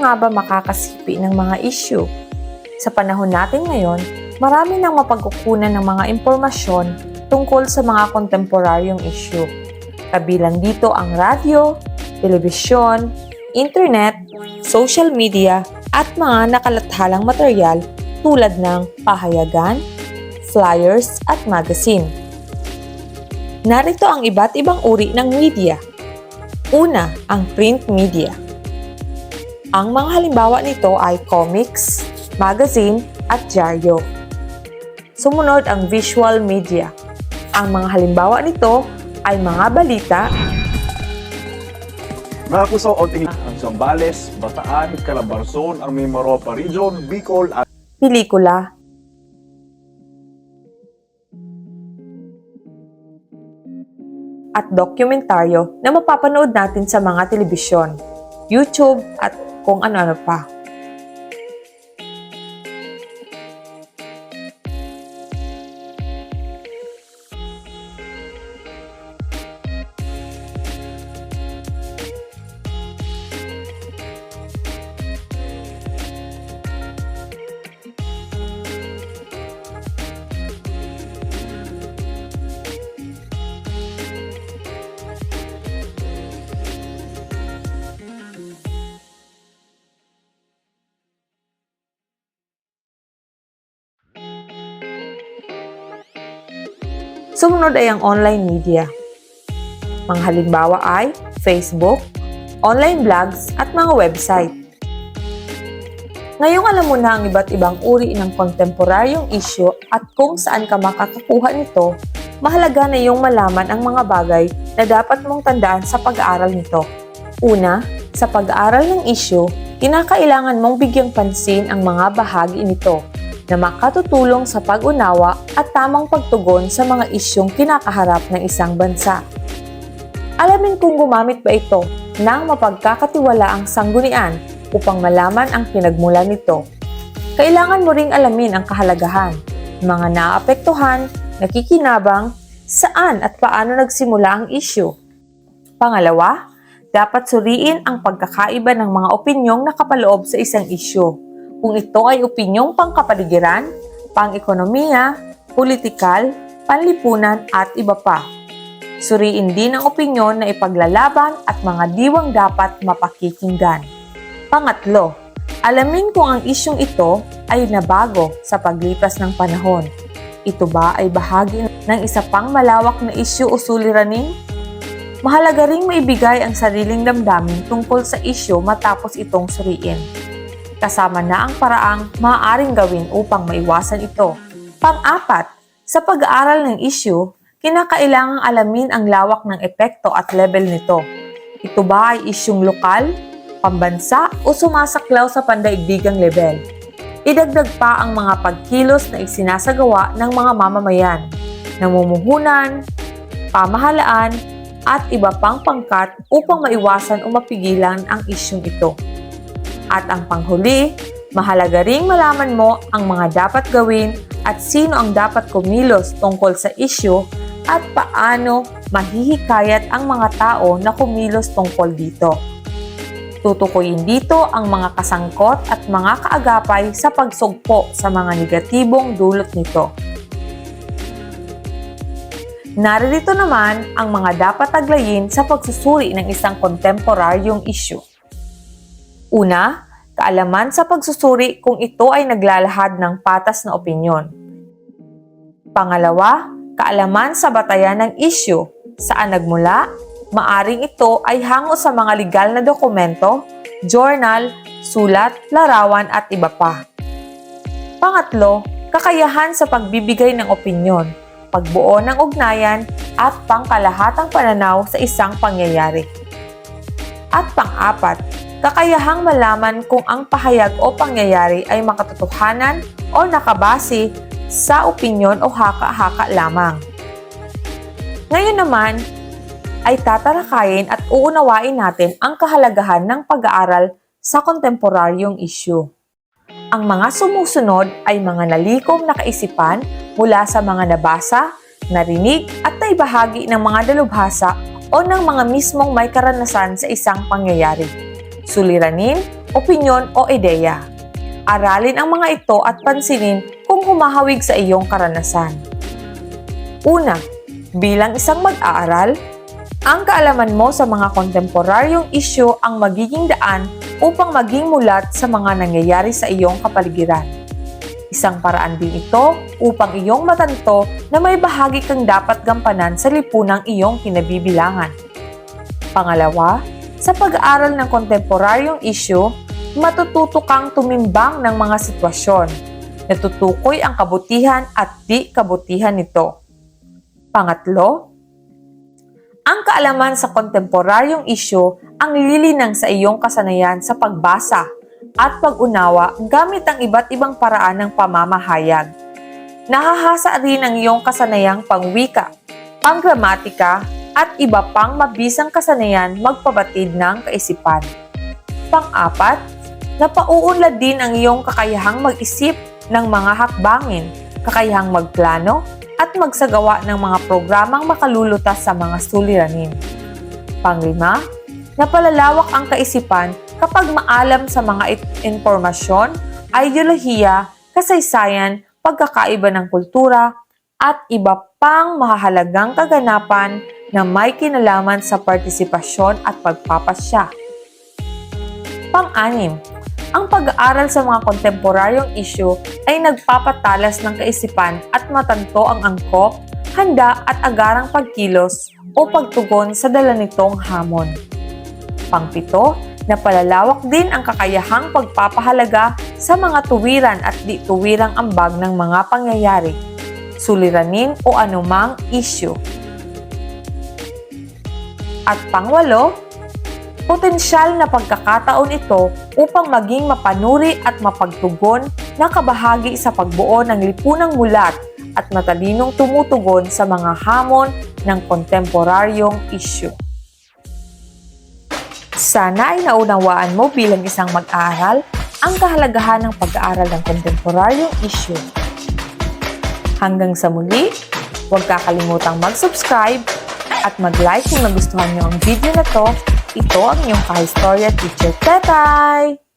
nga ba makakasipi ng mga issue? Sa panahon natin ngayon, marami nang mapagkukunan ng mga impormasyon tungkol sa mga kontemporaryong issue. Kabilang dito ang radyo, telebisyon, internet, social media, at mga nakalathalang material tulad ng pahayagan, flyers, at magazine. Narito ang iba't ibang uri ng media. Una, ang print media. Ang mga halimbawa nito ay comics, magazine, at dyaryo. Sumunod ang visual media. Ang mga halimbawa nito ay mga balita, Mga kuso o tingin ang Zambales, Bataan, Calabarzon, ang Mimaropa Region, Bicol at pelikula, at dokumentaryo na mapapanood natin sa mga telebisyon, YouTube at kung ano-ano pa. Sumunod ay ang online media. Mga halimbawa ay Facebook, online blogs at mga website. Ngayong alam mo na ang iba't ibang uri ng kontemporaryong issue at kung saan ka makakakuha nito, mahalaga na iyong malaman ang mga bagay na dapat mong tandaan sa pag-aaral nito. Una, sa pag-aaral ng issue, kinakailangan mong bigyang pansin ang mga bahagi nito na makatutulong sa pag-unawa at tamang pagtugon sa mga isyong kinakaharap ng isang bansa. Alamin kung gumamit ba ito ng mapagkakatiwalaang sanggunian upang malaman ang pinagmulan nito. Kailangan mo ring alamin ang kahalagahan, mga naapektuhan, nakikinabang, saan at paano nagsimula ang issue. Pangalawa, dapat suriin ang pagkakaiba ng mga opinyong nakapaloob sa isang issue. Kung ito ay opinyong pangkapaligiran, pang-ekonomiya, politikal, panlipunan at iba pa. Suriin din ang opinyon na ipaglalaban at mga diwang dapat mapakikinggan. Pangatlo, alamin kung ang isyong ito ay nabago sa paglipas ng panahon. Ito ba ay bahagi ng isa pang malawak na isyu o suliranin? Mahalaga ring maibigay ang sariling damdamin tungkol sa isyu matapos itong suriin. Kasama na ang paraang maaaring gawin upang maiwasan ito. Pang-apat, sa pag-aaral ng issue, kinakailangang alamin ang lawak ng epekto at level nito. Ito ba ay isyung lokal, pambansa o sumasaklaw sa pandaigdigang level? Idagdag pa ang mga pagkilos na isinasagawa ng mga mamamayan, namumuhunan, pamahalaan, at iba pang pangkat upang maiwasan o mapigilan ang isyong ito. At ang panghuli, mahalaga ring malaman mo ang mga dapat gawin at sino ang dapat kumilos tungkol sa issue at paano mahihikayat ang mga tao na kumilos tungkol dito. Tutukuyin dito ang mga kasangkot at mga kaagapay sa pagsugpo sa mga negatibong dulot nito. Naririto naman ang mga dapat taglayin sa pagsusuri ng isang kontemporaryong issue. Una, kaalaman sa pagsusuri kung ito ay naglalahad ng patas na opinyon. Pangalawa, kaalaman sa batayan ng issue, saan nagmula, maaring ito ay hango sa mga legal na dokumento, journal, sulat, larawan at iba pa. Pangatlo, kakayahan sa pagbibigay ng opinyon, pagbuo ng ugnayan at pangkalahatang pananaw sa isang pangyayari. At pang-apat, kakayahang malaman kung ang pahayag o pangyayari ay makatotohanan o nakabase sa opinyon o haka-haka lamang. Ngayon naman, ay tatalakayin at uunawain natin ang kahalagahan ng pag-aaral sa kontemporaryong issue. Ang mga sumusunod ay mga nalikom na kaisipan mula sa mga nabasa, narinig at naibahagi ng mga dalubhasa o ng mga mismong may karanasan sa isang pangyayari. Suliranin, opinyon o ideya. Aralin ang mga ito at pansinin kung humahawig sa iyong karanasan. Una, bilang isang mag-aaral, ang kaalaman mo sa mga kontemporaryong isyu ang magiging daan upang maging mulat sa mga nangyayari sa iyong kapaligiran. Isang paraan din ito upang iyong matanto na may bahagi kang dapat gampanan sa lipunang iyong kinabibilangan. Pangalawa, sa pag-aaral ng kontemporaryong issue, matututo kang tumimbang ng mga sitwasyon. Natutukoy ang kabutihan at di kabutihan nito. Pangatlo, ang kaalaman sa kontemporaryong issue ang lilinang sa iyong kasanayan sa pagbasa at pag-unawa gamit ang iba't ibang paraan ng pamamahayag. Nahahasa rin ang iyong kasanayang pangwika, panggramatika, at iba pang mabisang kasanayan magpabatid ng kaisipan. Pang-apat, napauunlad din ang iyong kakayahang mag-isip ng mga hakbangin, kakayahang magplano, at magsagawa ng mga programang makalulutas sa mga suliranin. Panglima, napalalawak ang kaisipan kapag maalam sa mga impormasyon, ideolohiya, kasaysayan, pagkakaiba ng kultura, at iba pang mahahalagang kaganapan na may kinalaman sa partisipasyon at pagpapasya. Pang-anim, ang pag-aaral sa mga kontemporaryong issue ay nagpapatalas ng kaisipan at matanto ang angkop, handa at agarang pagkilos o pagtugon sa dala nitong hamon. Pangpito, napalalawak din ang kakayahang pagpapahalaga sa mga tuwiran at di tuwirang ambag ng mga pangyayari, suliranin o anumang issue. At pangwalo, potensyal na pagkakataon ito upang maging mapanuri at mapagtugon na kabahagi sa pagbuo ng lipunang mulat at matalinong tumutugon sa mga hamon ng kontemporaryong issue. Sana ay naunawaan mo bilang isang mag-aaral ang kahalagahan ng pag-aaral ng kontemporaryong issue. Hanggang sa muli, huwag kakalimutang mag-subscribe at mag-like kung nagustuhan niyo ang video na to. Ito ang iyong kahistorya teacher Tetay!